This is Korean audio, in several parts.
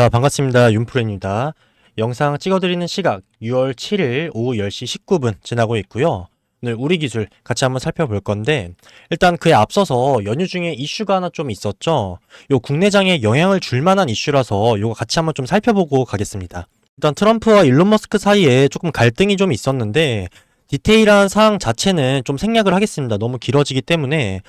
자, 반갑습니다. 윤프로입니다. 영상 찍어드리는 시각 6월 7일 오후 10시 19분 지나고 있고요. 오늘 우리 기술 같이 한번 살펴볼 건데 일단 그에 앞서서 연휴 중에 이슈가 하나 좀 있었죠. 요 국내장에 영향을 줄 만한 이슈라서 요거 같이 한번 좀 살펴보고 가겠습니다. 일단 트럼프와 일론 머스크 사이에 조금 갈등이 좀 있었는데 디테일한 사항 자체는 좀 생략을 하겠습니다. 너무 길어지기 때문에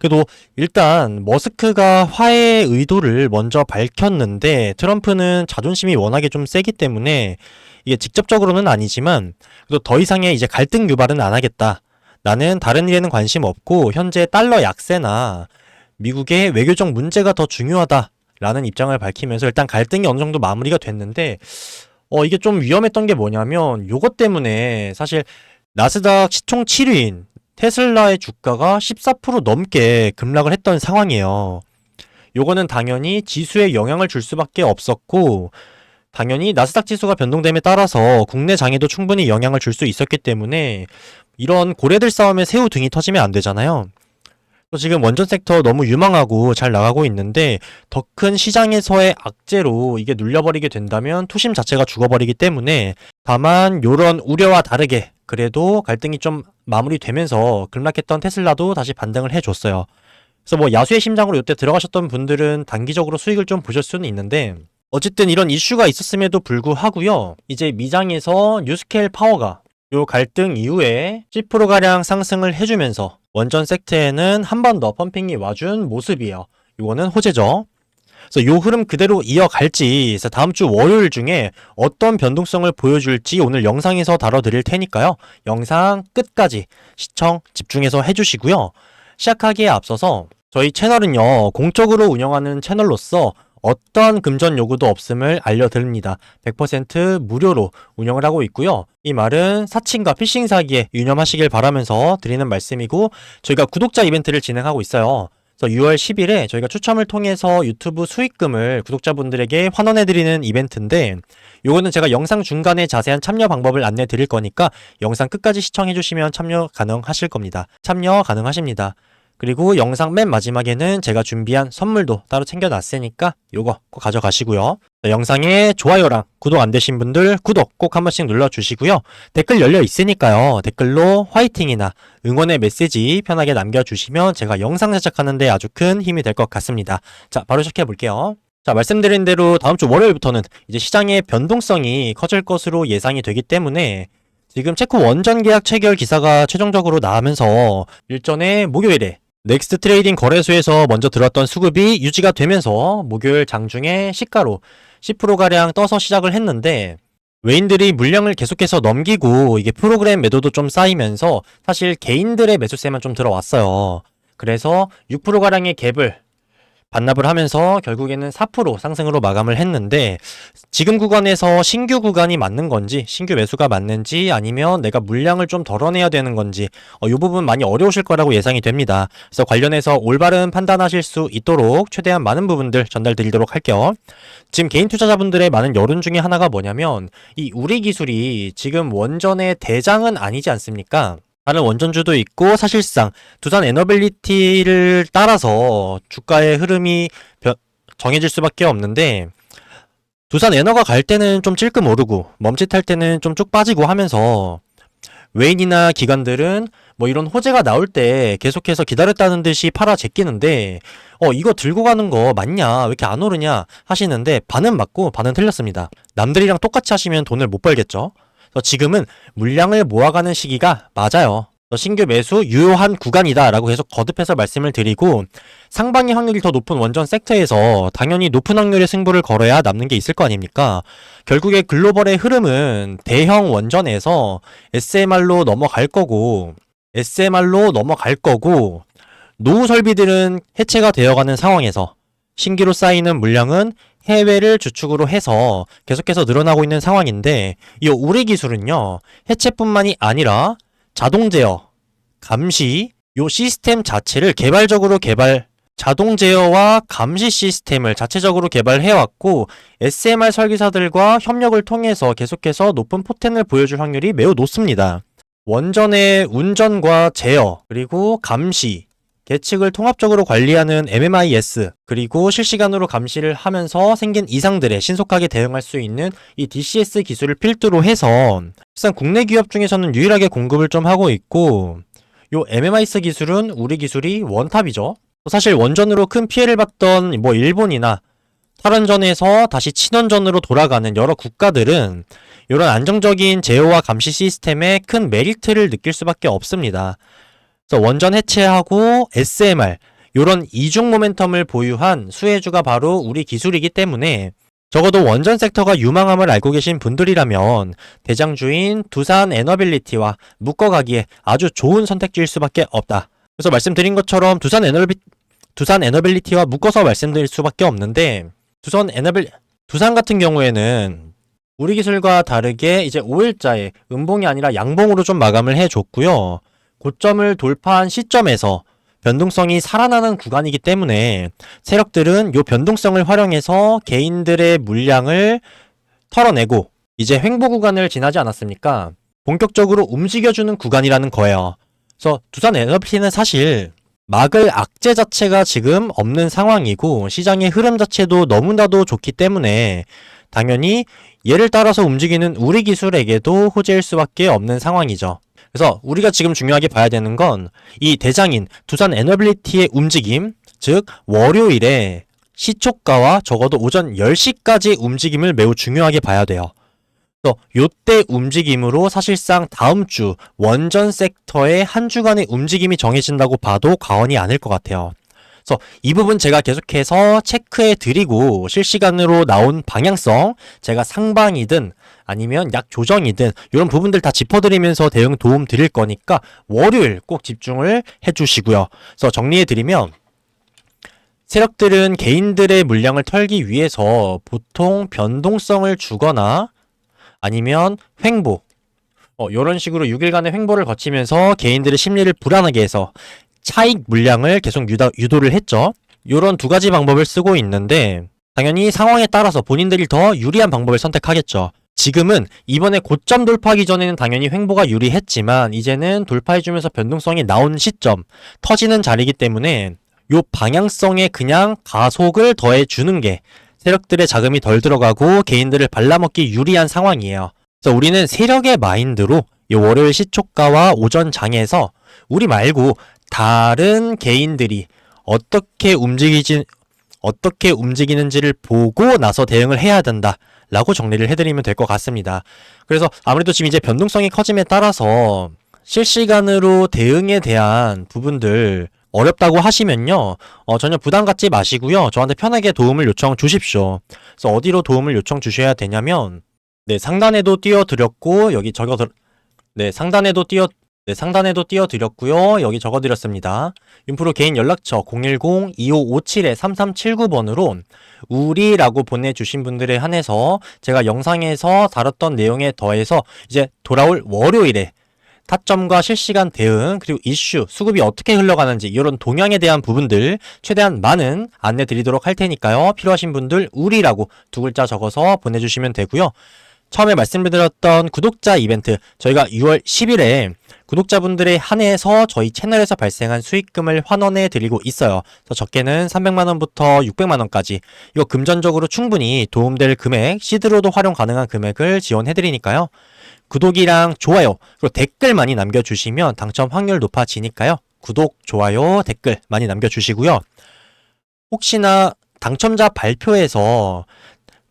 그래도 일단 머스크가 화해 의도를 먼저 밝혔는데 트럼프는 자존심이 워낙에 좀 세기 때문에 이게 직접적으로는 아니지만 그래도 더 이상의 이제 갈등 유발은 안 하겠다. 나는 다른 일에는 관심 없고 현재 달러 약세나 미국의 외교적 문제가 더 중요하다 라는 입장을 밝히면서 일단 갈등이 어느 정도 마무리가 됐는데 어 이게 좀 위험했던 게 뭐냐면 요것 때문에 사실 나스닥 시총 7위인 테슬라의 주가가 14% 넘게 급락을 했던 상황이에요. 요거는 당연히 지수에 영향을 줄 수밖에 없었고 당연히 나스닥 지수가 변동됨에 따라서 국내 장에도 충분히 영향을 줄 수 있었기 때문에 이런 고래들 싸움에 새우 등이 터지면 안 되잖아요. 또 지금 원전 섹터 너무 유망하고 잘 나가고 있는데 더 큰 시장에서의 악재로 이게 눌려버리게 된다면 투심 자체가 죽어버리기 때문에 다만 요런 우려와 다르게 그래도 갈등이 좀 마무리되면서 급락했던 테슬라도 다시 반등을 해줬어요. 그래서 뭐 야수의 심장으로 이때 들어가셨던 분들은 단기적으로 수익을 좀 보실 수는 있는데 어쨌든 이런 이슈가 있었음에도 불구하고요. 이제 미장에서 뉴스케일 파워가 요 갈등 이후에 10%가량 상승을 해주면서 원전 섹트에는 한 번 더 펌핑이 와준 모습이에요. 이거는 호재죠. 그래서 요 흐름 그대로 이어갈지 그래서 다음 주 월요일 중에 어떤 변동성을 보여줄지 오늘 영상에서 다뤄드릴 테니까요. 영상 끝까지 시청 집중해서 해주시고요. 시작하기에 앞서서 저희 채널은요 공적으로 운영하는 채널로서 어떤 금전 요구도 없음을 알려드립니다. 100% 무료로 운영을 하고 있고요. 이 말은 사칭과 피싱 사기에 유념하시길 바라면서 드리는 말씀이고 저희가 구독자 이벤트를 진행하고 있어요. 그래서 6월 10일에 저희가 추첨을 통해서 유튜브 수익금을 구독자분들에게 환원해드리는 이벤트인데 요거는 제가 영상 중간에 자세한 참여 방법을 안내 드릴 거니까 영상 끝까지 시청해주시면 참여 가능하실 겁니다. 참여 가능하십니다. 그리고 영상 맨 마지막에는 제가 준비한 선물도 따로 챙겨놨으니까 요거 꼭 가져가시고요. 자, 영상에 좋아요랑 구독 안 되신 분들 구독 꼭 한 번씩 눌러주시고요. 댓글 열려 있으니까요. 댓글로 화이팅이나 응원의 메시지 편하게 남겨주시면 제가 영상 제작하는데 아주 큰 힘이 될 것 같습니다. 자, 바로 시작해 볼게요. 자, 말씀드린 대로 다음 주 월요일부터는 이제 시장의 변동성이 커질 것으로 예상이 되기 때문에 지금 체코 원전 계약 체결 기사가 최종적으로 나오면서 일전에 목요일에 넥스트 트레이딩 거래소에서 먼저 들어왔던 수급이 유지가 되면서 목요일 장중에 시가로 10%가량 떠서 시작을 했는데 외인들이 물량을 계속해서 넘기고 이게 프로그램 매도도 좀 쌓이면서 사실 개인들의 매수세만 좀 들어왔어요. 그래서 6%가량의 갭을 반납을 하면서 결국에는 4% 상승으로 마감을 했는데 지금 구간에서 신규 구간이 맞는 건지 신규 매수가 맞는지 아니면 내가 물량을 좀 덜어내야 되는 건지 어, 이 부분 많이 어려우실 거라고 예상이 됩니다. 그래서 관련해서 올바른 판단하실 수 있도록 최대한 많은 부분들 전달드리도록 할게요. 지금 개인 투자자분들의 많은 여론 중에 하나가 뭐냐면 이 우리 기술이 지금 원전의 대장은 아니지 않습니까? 다른 원전주도 있고 사실상 두산 에너빌리티를 따라서 주가의 흐름이 변- 정해질 수밖에 없는데 두산 에너가 갈 때는 좀 찔끔 오르고 멈칫할 때는 좀 쭉 빠지고 하면서 외인이나 기관들은 뭐 이런 호재가 나올 때 계속해서 기다렸다는 듯이 팔아 제끼는데 어 이거 들고 가는 거 맞냐? 왜 이렇게 안 오르냐? 하시는데 반은 맞고 반은 틀렸습니다. 남들이랑 똑같이 하시면 돈을 못 벌겠죠 그래서 지금은 물량을 모아가는 시기가 맞아요. 신규 매수 유효한 구간이다라고 계속 거듭해서 말씀을 드리고 상방의 확률이 더 높은 원전 섹터에서 당연히 높은 확률의 승부를 걸어야 남는 게 있을 거 아닙니까? 결국에 글로벌의 흐름은 대형 원전에서 SMR로 넘어갈 거고 SMR로 넘어갈 거고 노후 설비들은 해체가 되어가는 상황에서 신규로 쌓이는 물량은 해외를 주축으로 해서 계속해서 늘어나고 있는 상황인데 이 우리 기술은요 해체뿐만이 아니라 자동 제어, 감시 요 시스템 자체를 개발적으로 개발 자동 제어와 감시 시스템을 자체적으로 개발해왔고 SMR 설계사들과 협력을 통해서 계속해서 높은 포텐을 보여줄 확률이 매우 높습니다. 원전의 운전과 제어 그리고 감시 계측을 통합적으로 관리하는 MMIS, 그리고 실시간으로 감시를 하면서 생긴 이상들에 신속하게 대응할 수 있는 이 DCS 기술을 필두로 해서 사실상 국내 기업 중에서는 유일하게 공급을 좀 하고 있고 요 MMIS 기술은 우리 기술이 원탑이죠. 사실 원전으로 큰 피해를 봤던 뭐 일본이나 탈원전에서 다시 친원전으로 돌아가는 여러 국가들은 이런 안정적인 제어와 감시 시스템에 큰 메리트를 느낄 수밖에 없습니다. 그래서 원전 해체하고 SMR 이런 이중 모멘텀을 보유한 수혜주가 바로 우리 기술이기 때문에 적어도 원전 섹터가 유망함을 알고 계신 분들이라면 대장주인 두산 에너빌리티와 묶어가기에 아주 좋은 선택지일 수밖에 없다. 그래서 말씀드린 것처럼 두산 에너빌 두산 에너빌리티와 묶어서 말씀드릴 수밖에 없는데 두산 에너빌 두산 같은 경우에는 우리 기술과 다르게 이제 5일자에 음봉이 아니라 양봉으로 좀 마감을 해줬고요. 고점을 돌파한 시점에서 변동성이 살아나는 구간이기 때문에 세력들은 이 변동성을 활용해서 개인들의 물량을 털어내고 이제 횡보 구간을 지나지 않았습니까? 본격적으로 움직여주는 구간이라는 거예요. 그래서 두산 에너비티는 사실 막을 악재 자체가 지금 없는 상황이고 시장의 흐름 자체도 너무나도 좋기 때문에 당연히 예를 따라서 움직이는 우리 기술에게도 호재일 수밖에 없는 상황이죠. 그래서 우리가 지금 중요하게 봐야 되는 건 이 대장인 두산 에너빌리티의 움직임, 즉 월요일에 시초가와 적어도 오전 10시까지 움직임을 매우 중요하게 봐야 돼요. 그래서 요때 움직임으로 사실상 다음 주 원전 섹터의 한 주간의 움직임이 정해진다고 봐도 과언이 아닐 것 같아요. 그래서 이 부분 제가 계속해서 체크해 드리고 실시간으로 나온 방향성 제가 상방이든 아니면 약 조정이든 이런 부분들 다 짚어드리면서 대응 도움 드릴 거니까 월요일 꼭 집중을 해주시고요. 그래서 정리해 드리면 세력들은 개인들의 물량을 털기 위해서 보통 변동성을 주거나 아니면 횡보 어, 이런 식으로 6일간의 횡보를 거치면서 개인들의 심리를 불안하게 해서 차익 물량을 계속 유다, 유도를 했죠. 이런 두 가지 방법을 쓰고 있는데 당연히 상황에 따라서 본인들이 더 유리한 방법을 선택하겠죠. 지금은 이번에 고점 돌파하기 전에는 당연히 횡보가 유리했지만 이제는 돌파해주면서 변동성이 나온 시점 터지는 자리이기 때문에 요 방향성에 그냥 가속을 더해주는 게 세력들의 자금이 덜 들어가고 개인들을 발라먹기 유리한 상황이에요. 그래서 우리는 세력의 마인드로 이 월요일 시초가와 오전 장에서 우리 말고 다른 개인들이 어떻게 움직이지 어떻게 움직이는지를 보고 나서 대응을 해야 된다 라고 정리를 해드리면 될 것 같습니다. 그래서 아무래도 지금 이제 변동성이 커짐에 따라서 실시간으로 대응에 대한 부분들 어렵다고 하시면요, 어, 전혀 부담 갖지 마시고요. 저한테 편하게 도움을 요청 주십시오. 그래서 어디로 도움을 요청 주셔야 되냐면, 네, 상단에도 띄워드렸고, 여기 적어, 네, 상단에도 띄워, 네, 상단에도 띄워드렸고요. 여기 적어드렸습니다. 윤프로 개인 연락처 010-2557-3379번으로 우리라고 보내주신 분들에 한해서 제가 영상에서 다뤘던 내용에 더해서 이제 돌아올 월요일에 타점과 실시간 대응 그리고 이슈 수급이 어떻게 흘러가는지 이런 동향에 대한 부분들 최대한 많은 안내 드리도록 할 테니까요 필요하신 분들 우리라고 두 글자 적어서 보내주시면 되고요 처음에 말씀드렸던 구독자 이벤트 저희가 6월 10일에 구독자분들에 한해서 저희 채널에서 발생한 수익금을 환원해 드리고 있어요. 그래서 적게는 300만 원부터 600만 원까지 이거 금전적으로 충분히 도움될 금액, 시드로도 활용 가능한 금액을 지원해 드리니까요. 구독이랑 좋아요, 그리고 댓글 많이 남겨주시면 당첨 확률 높아지니까요. 구독, 좋아요, 댓글 많이 남겨주시고요. 혹시나 당첨자 발표에서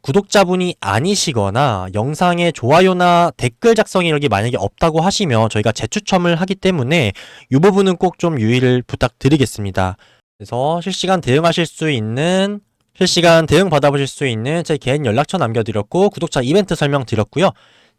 구독자분이 아니시거나 영상에 좋아요나 댓글 작성 이력이 만약에 없다고 하시면 저희가 재추첨을 하기 때문에 이 부분은 꼭 좀 유의를 부탁드리겠습니다. 그래서 실시간 대응하실 수 있는 실시간 대응 받아보실 수 있는 제 개인 연락처 남겨드렸고 구독자 이벤트 설명 드렸고요.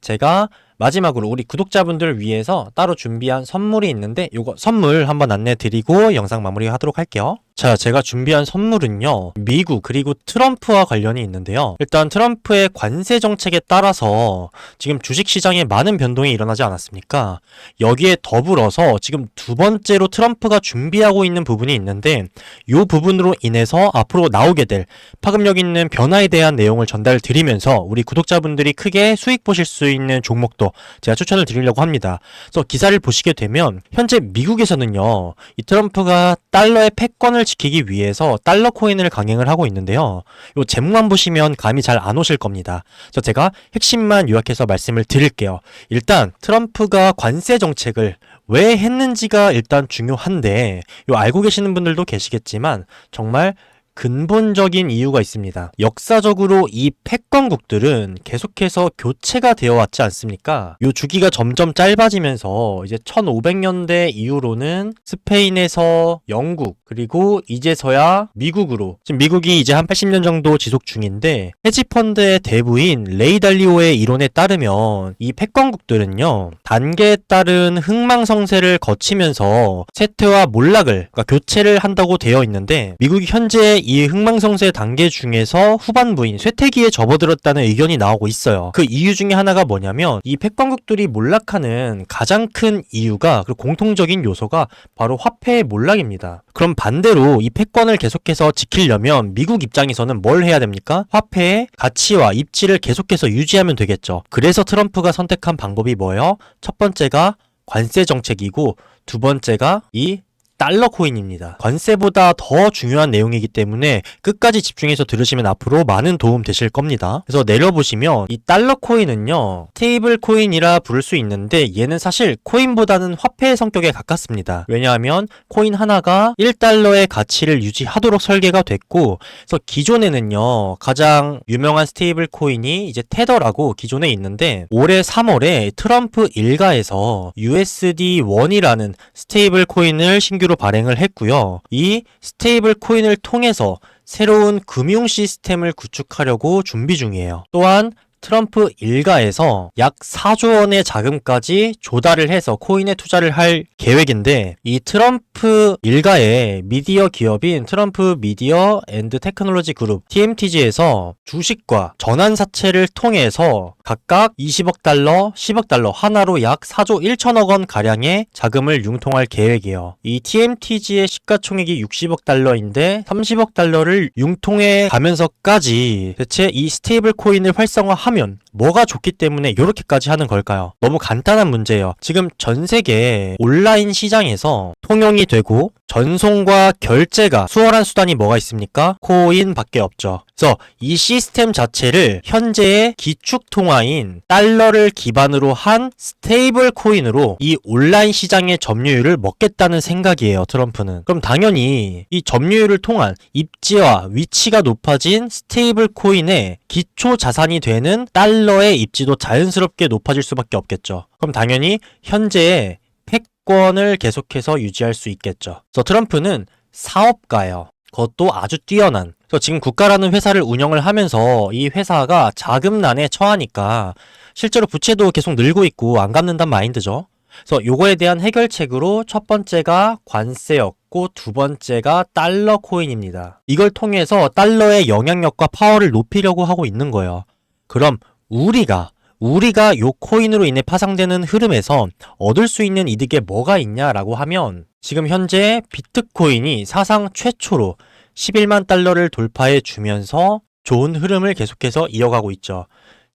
제가 마지막으로 우리 구독자분들을 위해서 따로 준비한 선물이 있는데 요거 선물 한번 안내 드리고 영상 마무리하도록 할게요. 자, 제가 준비한 선물은요. 미국 그리고 트럼프와 관련이 있는데요. 일단 트럼프의 관세 정책에 따라서 지금 주식 시장에 많은 변동이 일어나지 않았습니까? 여기에 더불어서 지금 두 번째로 트럼프가 준비하고 있는 부분이 있는데 요 부분으로 인해서 앞으로 나오게 될 파급력 있는 변화에 대한 내용을 전달 드리면서 우리 구독자분들이 크게 수익 보실 수 있는 종목도 제가 추천을 드리려고 합니다. 그래서 기사를 보시게 되면 현재 미국에서는요. 이 트럼프가 달러의 패권을 지키기 위해서 달러 코인을 강행을 하고 있는데요. 요 제목만 보시면 감이 잘 안 오실 겁니다. 그래서 제가 핵심만 요약해서 말씀을 드릴게요. 일단 트럼프가 관세 정책을 왜 했는지가 일단 중요한데 요 알고 계시는 분들도 계시겠지만 정말 근본적인 이유가 있습니다. 역사적으로 이 패권국들은 계속해서 교체가 되어 왔지 않습니까? 요 주기가 점점 짧아지면서 이제 1500년대 이후로는 스페인에서 영국 그리고 이제서야 미국으로 지금 미국이 이제 한 80년 정도 지속 중인데 헤지펀드의 대부인 레이 달리오의 이론에 따르면 이 패권국들은요 단계에 따른 흥망성쇠를 거치면서 쇠퇴와 몰락을 그러니까 교체를 한다고 되어 있는데 미국이 현재 이 흥망성쇠 단계 중에서 후반부인 쇠퇴기에 접어들었다는 의견이 나오고 있어요. 그 이유 중에 하나가 뭐냐면 이 패권국들이 몰락하는 가장 큰 이유가 그리고 공통적인 요소가 바로 화폐의 몰락입니다. 그럼 반대로 이 패권을 계속해서 지키려면 미국 입장에서는 뭘 해야 됩니까? 화폐의 가치와 입지를 계속해서 유지하면 되겠죠. 그래서 트럼프가 선택한 방법이 뭐예요? 첫 번째가 관세 정책이고 두 번째가 이 달러 코인입니다. 관세보다 더 중요한 내용이기 때문에 끝까지 집중해서 들으시면 앞으로 많은 도움 되실 겁니다. 그래서 내려보시면 이 달러 코인은요, 스테이블 코인이라 부를 수 있는데 얘는 사실 코인보다는 화폐의 성격에 가깝습니다. 왜냐하면 코인 하나가 1달러의 가치를 유지하도록 설계가 됐고, 그래서 기존에는요, 가장 유명한 스테이블 코인이 이제 테더라고 기존에 있는데, 올해 3월에 트럼프 일가에서 USD1이라는 스테이블 코인을 신규로 발행을 했고요. 이 스테이블 코인을 통해서 새로운 금융 시스템을 구축하려고 준비 중이에요. 또한 트럼프 일가에서 약 4조 원의 자금까지 조달을 해서 코인에 투자를 할 계획인데 이 트럼프 일가의 미디어 기업인 트럼프 미디어 앤드 테크놀로지 그룹 TMTG에서 주식과 전환 사채를 통해서 각각 20억 달러, 10억 달러 하나로 약 4조 1천억 원 가량의 자금을 융통할 계획이에요. 이 TMTG의 시가총액이 60억 달러인데 30억 달러를 융통해 가면서까지 대체 이 스테이블 코인을 활성화하 면 뭐가 좋기 때문에 이렇게까지 하는 걸까요? 너무 간단한 문제예요. 지금 전 세계 온라인 시장에서 통용이 되고 전송과 결제가 수월한 수단이 뭐가 있습니까? 코인밖에 없죠. 그래서 이 시스템 자체를 현재의 기축 통화인 달러를 기반으로 한 스테이블 코인으로 이 온라인 시장의 점유율을 먹겠다는 생각이에요. 트럼프는. 그럼 당연히 이 점유율을 통한 입지와 위치가 높아진 스테이블 코인의 기초 자산이 되는 달러 의 입지도 자연스럽게 높아질 수밖에 없겠죠. 그럼 당연히 현재의 패권을 계속해서 유지할 수 있겠죠. 그래서 트럼프는 사업가예요. 그것도 아주 뛰어난. 그래서 지금 국가라는 회사를 운영을 하면서 이 회사가 자금난에 처하니까 실제로 부채도 계속 늘고 있고 안 갚는단 마인드죠. 그래서 요거에 대한 해결책으로 첫 번째가 관세였고 두 번째가 달러 코인입니다. 이걸 통해서 달러의 영향력과 파워를 높이려고 하고 있는 거예요. 그럼 우리가 우리가 요 코인으로 인해 파생되는 흐름에서 얻을 수 있는 이득에 뭐가 있냐라고 하면 지금 현재 비트코인이 사상 최초로 11만 달러를 돌파해 주면서 좋은 흐름을 계속해서 이어가고 있죠.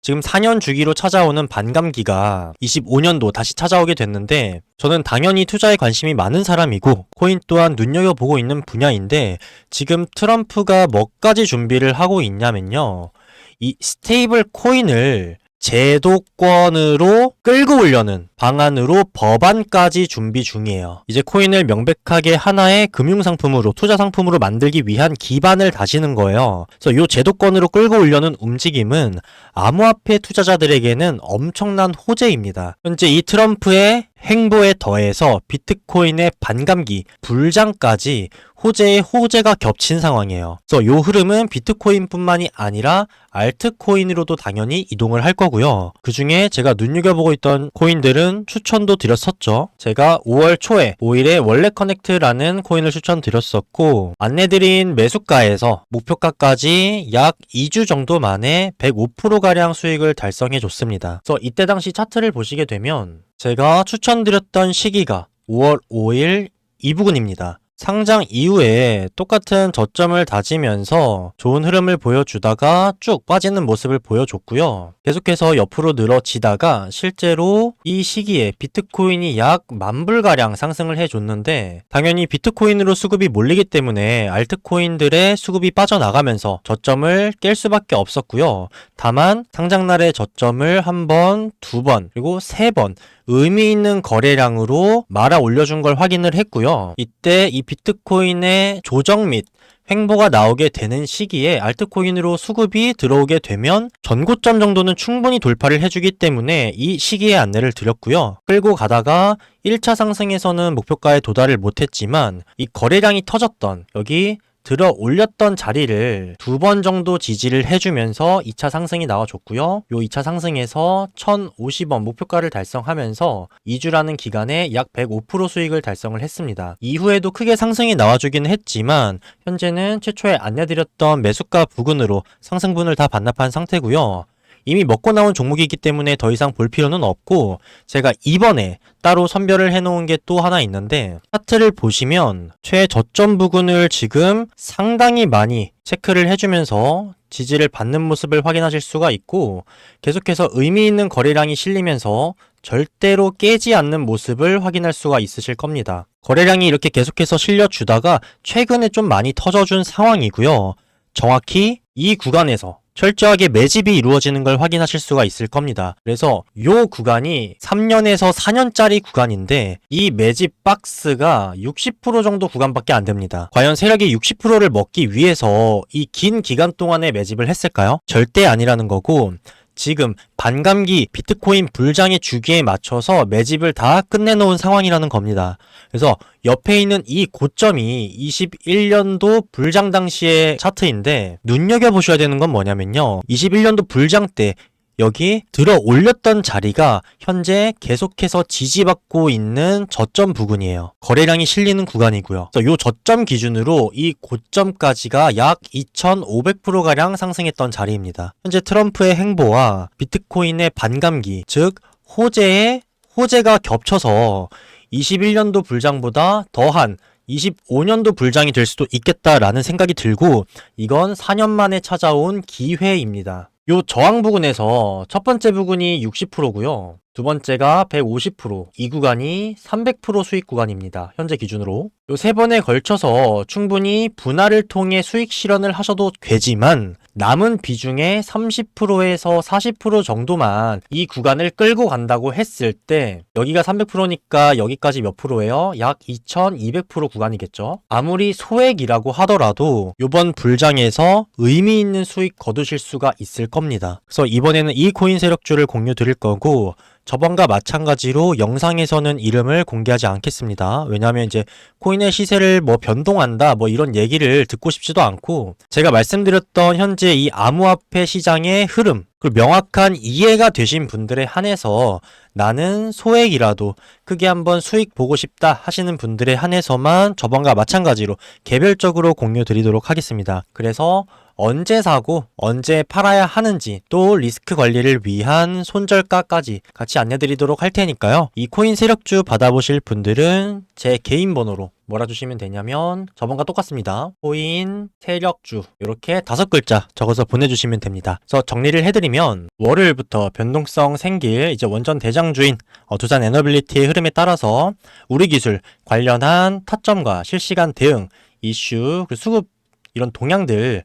지금 4년 주기로 찾아오는 반감기가 25년도 다시 찾아오게 됐는데 저는 당연히 투자에 관심이 많은 사람이고 코인 또한 눈여겨보고 있는 분야인데 지금 트럼프가 뭐까지 준비를 하고 있냐면요. 이 스테이블 코인을 제도권으로 끌고 오려는 방안으로 법안까지 준비 중이에요. 이제 코인을 명백하게 하나의 금융상품으로, 투자상품으로 만들기 위한 기반을 다시는 거예요. 그래서 이 제도권으로 끌고 오려는 움직임은 암호화폐 투자자들에게는 엄청난 호재입니다. 현재 이 트럼프의 행보에 더해서 비트코인의 반감기, 불장까지 호재에 호재가 겹친 상황이에요. 그래서 요 흐름은 비트코인뿐만이 아니라 알트코인으로도 당연히 이동을 할 거고요. 그 중에 제가 눈여겨보고 있던 코인들은 추천도 드렸었죠. 제가 5월 초에 5일에 원래 커넥트라는 코인을 추천드렸었고 안내드린 매수가에서 목표가까지 약 2주 정도 만에 105%가량 수익을 달성해 줬습니다. 그래서 이때 당시 차트를 보시게 되면 제가 추천드렸던 시기가 5월 5일 이 부분입니다. 상장 이후에 똑같은 저점을 다지면서 좋은 흐름을 보여주다가 쭉 빠지는 모습을 보여줬고요. 계속해서 옆으로 늘어지다가 실제로 이 시기에 비트코인이 약 만불가량 상승을 해줬는데 당연히 비트코인으로 수급이 몰리기 때문에 알트코인들의 수급이 빠져나가면서 저점을 깰 수밖에 없었고요. 다만 상장날의 저점을 한 번, 두 번, 그리고 세 번 의미 있는 거래량으로 말아 올려준 걸 확인을 했고요. 이때 이 비트코인의 조정 및 횡보가 나오게 되는 시기에 알트코인으로 수급이 들어오게 되면 전고점 정도는 충분히 돌파를 해주기 때문에 이 시기에 안내를 드렸고요. 끌고 가다가 1차 상승에서는 목표가에 도달을 못했지만 이 거래량이 터졌던 여기 들어 올렸던 자리를 두 번 정도 지지를 해주면서 2차 상승이 나와줬고요. 요 2차 상승에서 1050원 목표가를 달성하면서 2주라는 기간에 약 105% 수익을 달성을 했습니다. 이후에도 크게 상승이 나와주기는 했지만 현재는 최초에 안내드렸던 매수가 부근으로 상승분을 다 반납한 상태고요. 이미 먹고 나온 종목이기 때문에 더 이상 볼 필요는 없고 제가 이번에 따로 선별을 해놓은 게 또 하나 있는데 차트를 보시면 최저점 부근을 지금 상당히 많이 체크를 해주면서 지지를 받는 모습을 확인하실 수가 있고 계속해서 의미 있는 거래량이 실리면서 절대로 깨지 않는 모습을 확인할 수가 있으실 겁니다. 거래량이 이렇게 계속해서 실려주다가 최근에 좀 많이 터져준 상황이고요. 정확히 이 구간에서 철저하게 매집이 이루어지는 걸 확인하실 수가 있을 겁니다. 그래서 요 구간이 3년에서 4년짜리 구간인데 이 매집 박스가 60% 정도 구간밖에 안 됩니다. 과연 세력이 60%를 먹기 위해서 이 긴 기간 동안에 매집을 했을까요? 절대 아니라는 거고 지금 반감기 비트코인 불장의 주기에 맞춰서 매집을 다 끝내놓은 상황이라는 겁니다. 그래서 옆에 있는 이 고점이 21년도 불장 당시의 차트인데 눈여겨보셔야 되는 건 뭐냐면요. 21년도 불장 때 여기 들어 올렸던 자리가 현재 계속해서 지지받고 있는 저점 부근이에요. 거래량이 실리는 구간이고요. 그래서 요 저점 기준으로 이 고점까지가 약 2,500%가량 상승했던 자리입니다. 현재 트럼프의 행보와 비트코인의 반감기, 즉 호재의 호재가 겹쳐서 21년도 불장보다 더한 25년도 불장이 될 수도 있겠다라는 생각이 들고 이건 4년 만에 찾아온 기회입니다. 요 저항 부근에서 첫 번째 부근이 60%고요. 두 번째가 150%, 이 구간이 300% 수익 구간입니다. 현재 기준으로. 요 세 번에 걸쳐서 충분히 분할을 통해 수익 실현을 하셔도 되지만 남은 비중의 30%에서 40% 정도만 이 구간을 끌고 간다고 했을 때 여기가 300%니까 여기까지 몇 프로예요? 약 2200% 구간이겠죠. 아무리 소액이라고 하더라도 이번 불장에서 의미 있는 수익 거두실 수가 있을 겁니다. 그래서 이번에는 이 코인 세력주를 공유 드릴 거고 저번과 마찬가지로 영상에서는 이름을 공개하지 않겠습니다. 왜냐하면 이제 코인의 시세를 뭐 변동한다 뭐 이런 얘기를 듣고 싶지도 않고 제가 말씀드렸던 현재 이 암호화폐 시장의 흐름 그리고 명확한 이해가 되신 분들에 한해서 나는 소액이라도 크게 한번 수익 보고 싶다 하시는 분들에 한해서만 저번과 마찬가지로 개별적으로 공유 드리도록 하겠습니다. 그래서 언제 사고 언제 팔아야 하는지 또 리스크 관리를 위한 손절가까지 같이 안내드리도록 할 테니까요. 이 코인 세력주 받아보실 분들은 제 개인 번호로 몰아주시면 되냐면 저번과 똑같습니다. 코인 세력주 이렇게 다섯 글자 적어서 보내주시면 됩니다. 그래서 정리를 해드리면 월요일부터 변동성 생길 이제 원전 대장주인 어, 두산 에너빌리티의 흐름에 따라서 우리 기술 관련한 타점과 실시간 대응 이슈 그 수급 이런 동향들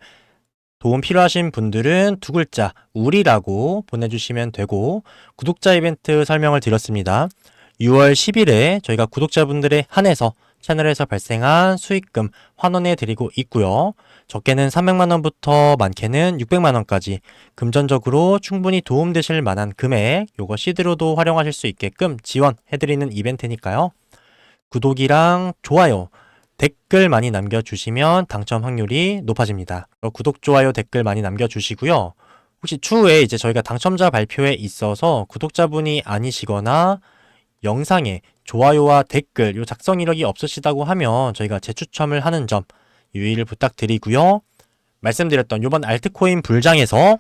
도움 필요하신 분들은 두 글자 우리라고 보내주시면 되고 구독자 이벤트 설명을 드렸습니다. 6월 10일에 저희가 구독자분들에 한해서 채널에서 발생한 수익금 환원해 드리고 있고요. 적게는 300만 원부터 많게는 600만 원까지 금전적으로 충분히 도움되실 만한 금액 요거 시드로도 활용하실 수 있게끔 지원해 드리는 이벤트니까요. 구독이랑 좋아요 댓글 많이 남겨주시면 당첨 확률이 높아집니다. 구독, 좋아요, 댓글 많이 남겨주시고요. 혹시 추후에 이제 저희가 당첨자 발표에 있어서 구독자분이 아니시거나 영상에 좋아요와 댓글 요 작성 이력이 없으시다고 하면 저희가 재추첨을 하는 점 유의를 부탁드리고요. 말씀드렸던 이번 알트코인 불장에서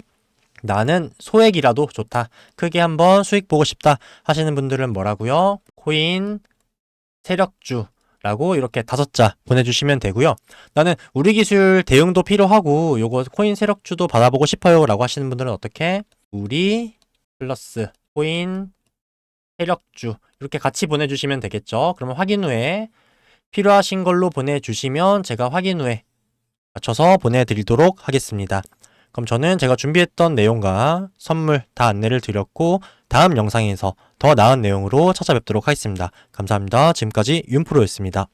나는 소액이라도 좋다. 크게 한번 수익 보고 싶다 하시는 분들은 뭐라고요? 코인 세력주 라고 이렇게 다섯 자 보내주시면 되고요. 나는 우리 기술 대응도 필요하고 요거 코인 세력주도 받아보고 싶어요 라고 하시는 분들은 어떻게 우리 플러스 코인 세력주 이렇게 같이 보내주시면 되겠죠. 그러면 확인 후에 필요하신 걸로 보내주시면 제가 확인 후에 맞춰서 보내드리도록 하겠습니다. 그럼 저는 제가 준비했던 내용과 선물 다 안내를 드렸고 다음 영상에서 더 나은 내용으로 찾아뵙도록 하겠습니다. 감사합니다. 지금까지 윤프로였습니다.